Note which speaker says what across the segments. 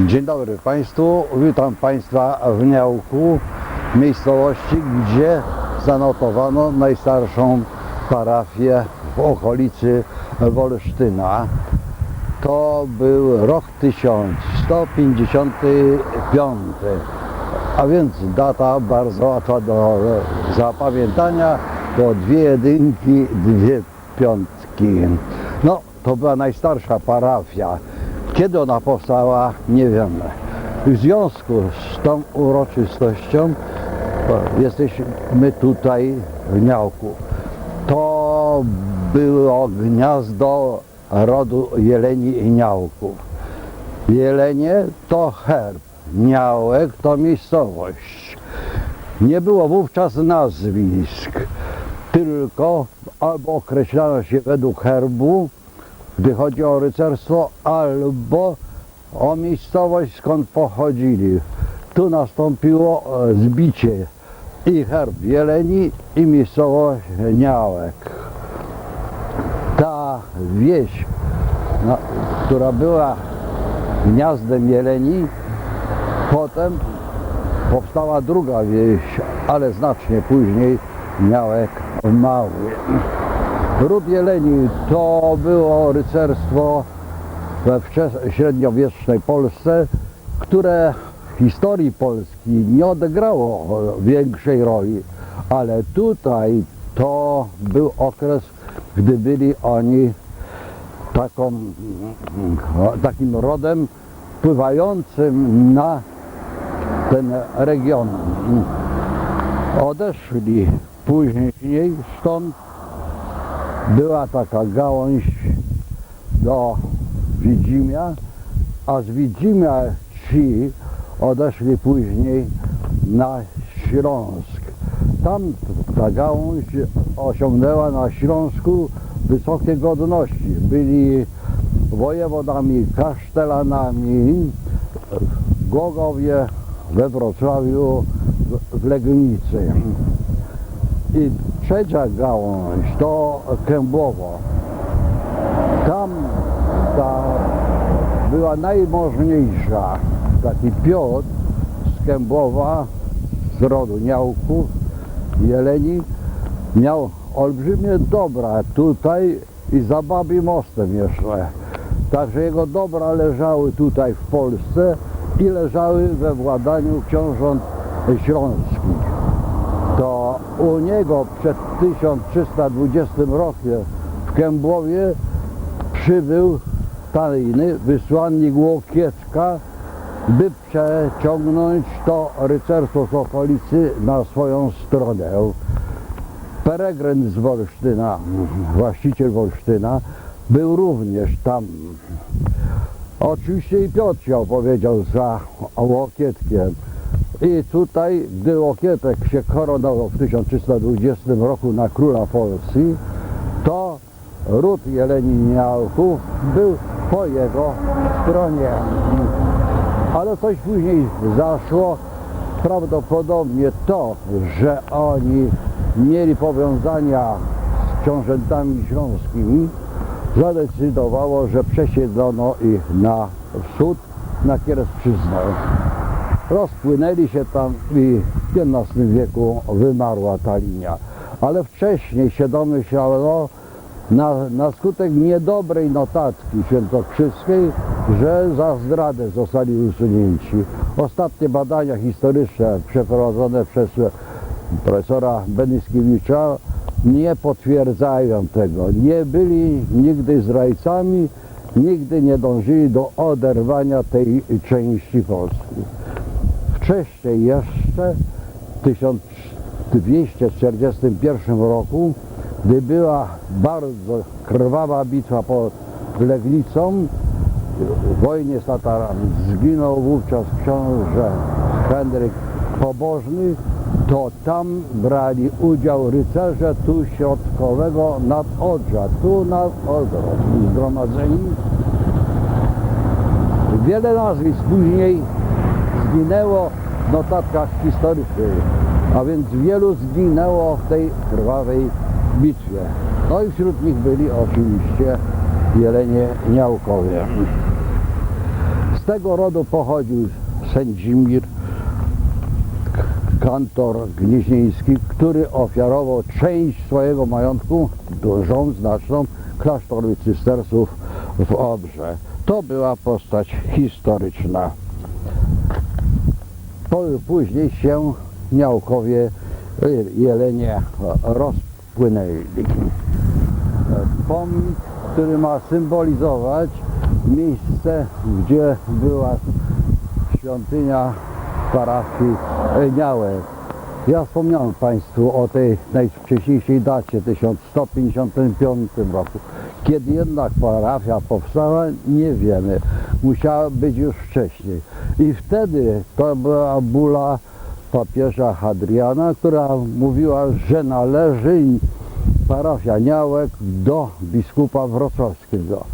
Speaker 1: Dzień dobry Państwu, witam Państwa w Niałku, miejscowości, gdzie zanotowano najstarszą parafię w okolicy Wolsztyna. To był rok 1155, a więc data bardzo łatwa do zapamiętania, to dwie jedynki, dwie piątki. No, to była najstarsza parafia. Kiedy ona powstała, nie wiemy. W związku z tą uroczystością o, jesteśmy tutaj w Niałku. To było gniazdo rodu jeleni i niałków. Jelenie to herb, niałek to miejscowość. Nie było wówczas nazwisk, tylko albo określano się według herbu, gdy chodzi o rycerstwo, albo o miejscowość skąd pochodzili. Tu nastąpiło e, zbicie i herb Jeleni i miejscowość Niałek. Ta wieś, no, która była gniazdem Jeleni, potem powstała druga wieś, ale znacznie później Niałek Mały. Ród Jeleni to było rycerstwo we średniowiecznej Polsce, które w historii Polski nie odegrało większej roli, ale tutaj to był okres, gdy byli oni taką, takim rodem wpływającym na ten region. Odeszli później stąd była taka gałąź do Widzimia, a z Widzimia ci odeszli później na Śląsk. Tam ta gałąź osiągnęła na Śląsku wysokie godności. Byli wojewodami, kasztelanami w Głogowie, we Wrocławiu, w- Legnicy. I trzecia gałąź to Kębłowo. Tam ta była najmożniejsza. Taki Piotr z Kębłowa, z rodu Niałków, Jeleni, miał olbrzymie dobra tutaj i za Babim Mostem jeszcze. Także jego dobra leżały tutaj w Polsce i leżały we władaniu książąt śląskich u niego przed 1320 rokiem w Kębłowie przybył tajny wysłannik Łokiecka, by przeciągnąć to rycerstwo z okolicy na swoją stronę. Peregryn z Wolsztyna, właściciel Wolsztyna, był również tam. Oczywiście i Piotr się opowiedział za Łokietkiem. I tutaj, gdy Łokietek się koronował w 1320 roku na króla Polski, to ród Jeleniałków był po jego stronie. Ale coś później zaszło, prawdopodobnie to, że oni mieli powiązania z książętami śląskimi, zadecydowało, że przesiedlono ich na wschód, na Kieresczyznę. Rozpłynęli się tam i w XV wieku wymarła ta linia. Ale wcześniej się domyślano na, na skutek niedobrej notatki świętokrzyskiej, że za zdradę zostali usunięci. Ostatnie badania historyczne przeprowadzone przez profesora Beniskiewicza nie potwierdzają tego. Nie byli nigdy zdrajcami, nigdy nie dążyli do oderwania tej części Polski. Wcześniej jeszcze, w 1241 roku, gdy była bardzo krwawa bitwa pod Legnicą, w wojnie z Tatarami zginął wówczas książę Henryk Pobożny, to tam brali udział rycerze tu środkowego nadodrza, tu nad Odrą, zgromadzeni. Wiele nazwisk później zginęło w notatkach historycznych, a więc wielu zginęło w tej krwawej bitwie. No i wśród nich byli oczywiście Jelenie Niałkowie. tego rodu pochodził Sędzimir, kantor gnieźnieński, który ofiarował część swojego majątku, dużą, znaczną, klasztorowi cystersów w Obrze. To była postać historyczna. Później się Miałkowie y, Jelenie rozpłynęli. Pomnik, który ma symbolizować miejsce, gdzie była świątynia parafii Niałek. Ja wspomniałem Państwu o tej najwcześniejszej dacie, 1155 roku. Kiedy jednak parafia powstała, nie wiemy. Musiała być już wcześniej. I wtedy to była bula papieża Hadriana, która mówiła, że należy parafia Niałek do biskupa wrocławskiego.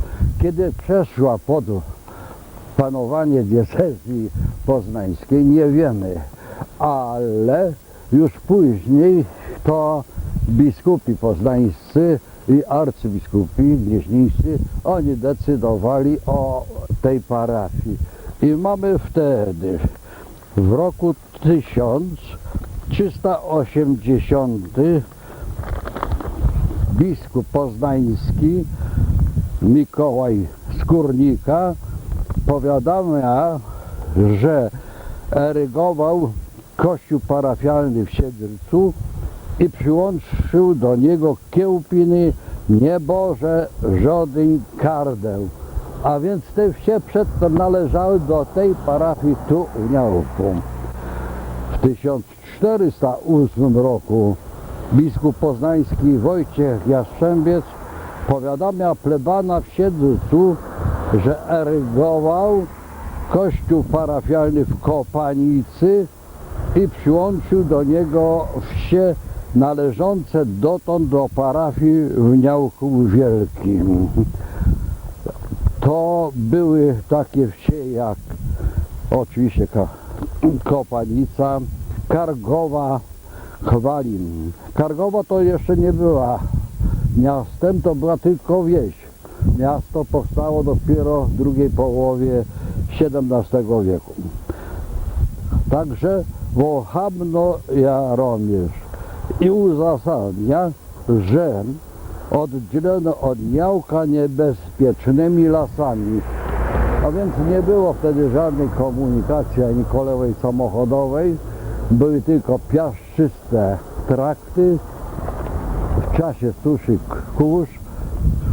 Speaker 1: Kiedy przeszła pod panowanie diecezji poznańskiej, nie wiemy, ale już później to biskupi poznańscy i arcybiskupi gnieźnieńscy, oni decydowali o tej parafii. I mamy wtedy w roku 1380 biskup poznański Mikołaj Skórnika powiadamia, że erygował kościół parafialny w Siedlcu i przyłączył do niego kiełpiny nieboże, żodyń, kardeł. A więc te wsie przedtem należały do tej parafii tu w Niałku. W 1408 roku biskup poznański Wojciech Jastrzębiec powiadamia plebana w Siedlcu, że erygował kościół parafialny w Kopanicy i przyłączył do niego wsie należące dotąd do parafii w Niałku Wielkim. To były takie wsie jak oczywiście Ko- Kopanica, Kargowa, Chwalin. Kargowa to jeszcze nie była miastem, to była tylko wieś. Miasto powstało dopiero w drugiej połowie XVII wieku. Także Włochawno Jaromierz i uzasadnia, że oddzielono od Niałka niebezpiecznymi lasami. A więc nie było wtedy żadnej komunikacji ani kolejowej samochodowej. Były tylko piaszczyste trakty. W czasie suszy kurz,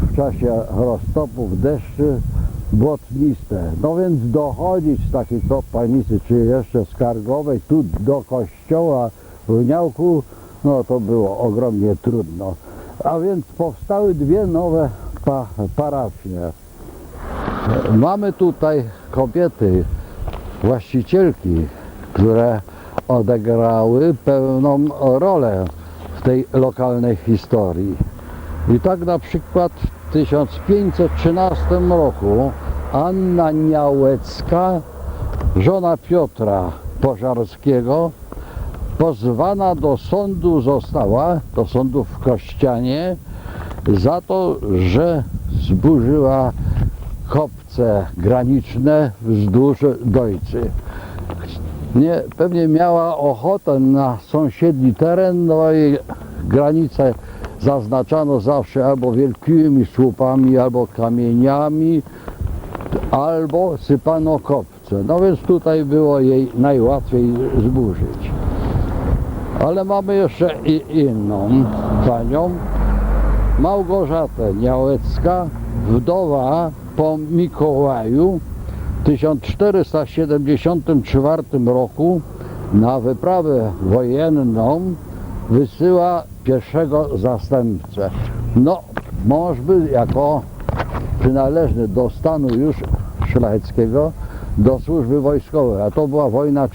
Speaker 1: w czasie roztopów deszczy błotniste. No więc dochodzić z takiej kopalnicy, czy jeszcze z Kargowej, tu do kościoła w Niałku, no to było ogromnie trudno. A więc powstały dwie nowe pa parafie. Mamy tutaj kobiety, właścicielki, które odegrały pełną rolę w tej lokalnej historii. I tak na przykład w 1513 roku Anna Niałecka, żona Piotra Pożarskiego, pozwana do sądu została, do sądu w Kościanie, za to, że zburzyła kopce graniczne wzdłuż Dojcy. Nie, pewnie miała ochotę na sąsiedni teren, no i granice zaznaczano zawsze albo wielkimi słupami, albo kamieniami, albo sypano kopce. No więc tutaj było jej najłatwiej zburzyć. Ale mamy jeszcze i inną panią, Małgorzatę Niałecka, wdowa po Mikołaju w 1474 roku na wyprawę wojenną wysyła pierwszego zastępcę. No, mąż był jako przynależny do stanu już szlacheckiego, do służby wojskowej, a to była wojna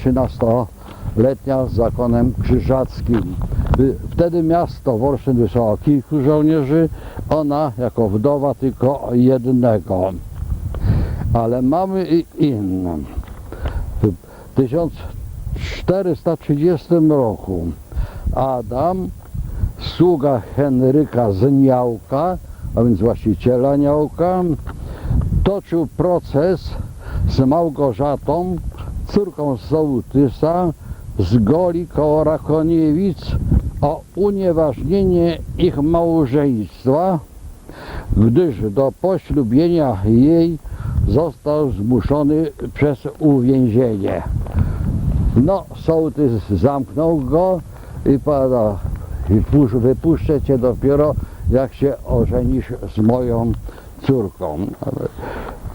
Speaker 1: 13-letnia z zakonem krzyżackim. Y, Wtedy miasto Wolsztyn wysłało kilku żołnierzy, ona jako wdowa tylko jednego. Ale mamy i inną. W 1430 roku Adam, sługa Henryka z Niałka, a więc właściciela Niałka, toczył proces z Małgorzatą, córką sołtysa z Goli koło Rakoniewic o unieważnienie ich małżeństwa, gdyż do poślubienia jej został zmuszony przez uwięzienie. No, sołtys zamknął go i pada, wypuszczę cię dopiero jak się ożenisz z moją córką.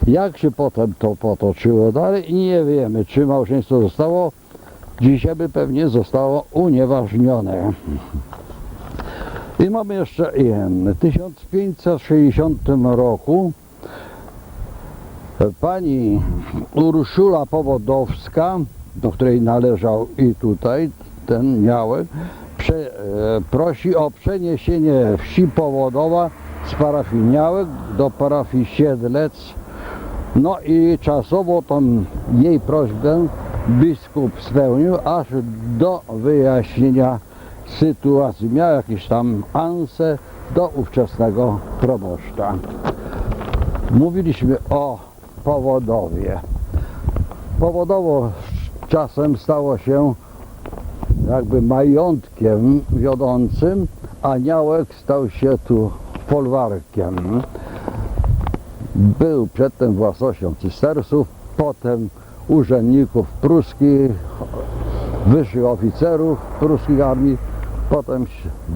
Speaker 1: Jak się potem to potoczyło dalej, nie wiemy, czy małżeństwo zostało, dzisiaj by pewnie zostało unieważnione. I mamy jeszcze jeden. W 1560 roku pani Urszula Powodowska, do której należał i tutaj ten miałek, e, prosi o przeniesienie wsi Powodowa z parafii Miałek do parafii Siedlec. No i czasowo tą jej prośbę biskup spełnił aż do wyjaśnienia sytuacji. Miał jakieś tam anse do ówczesnego proboszcza. Mówiliśmy o Powodowie. Powodowo czasem stało się jakby majątkiem wiodącym, a stał się tu folwarkiem. Był przedtem własnością cystersów, potem urzędników pruskich, wyższych oficerów pruskich armii, potem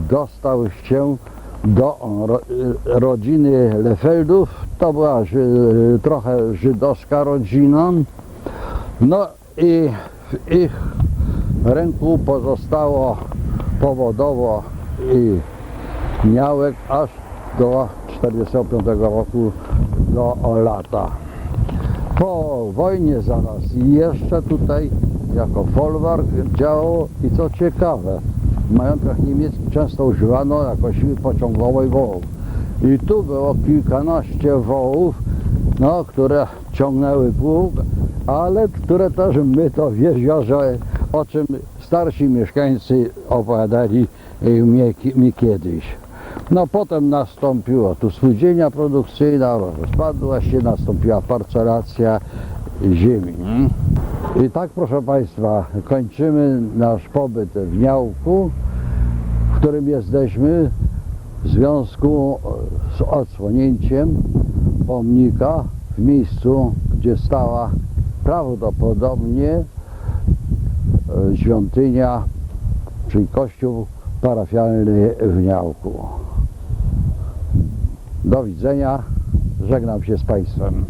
Speaker 1: dostał się do ro, rodziny Lefeldów. To była ży, trochę żydowska rodzina. No i w ich ręku pozostało powodowo i miałek aż do 45 roku do lata. Po wojnie zaraz jeszcze tutaj jako folwark działał i co ciekawe, w majątkach niemieckich często używano jako siły pociągowej wołów. I tu było kilkanaście wołów, no, które ciągnęły pług, ale które też my to w o czym starsi mieszkańcy opowiadali mi, mi kiedyś. No potem nastąpiło tu spółdzielnia produkcyjna, rozpadła się, nastąpiła parcelacja ziemi. I tak proszę Państwa, kończymy nasz pobyt w Niałku, w którym jesteśmy w związku z odsłonięciem pomnika w miejscu, gdzie stała prawdopodobnie e, świątynia, czyli kościół parafialny w Niałku. Do widzenia, żegnam się z Państwem.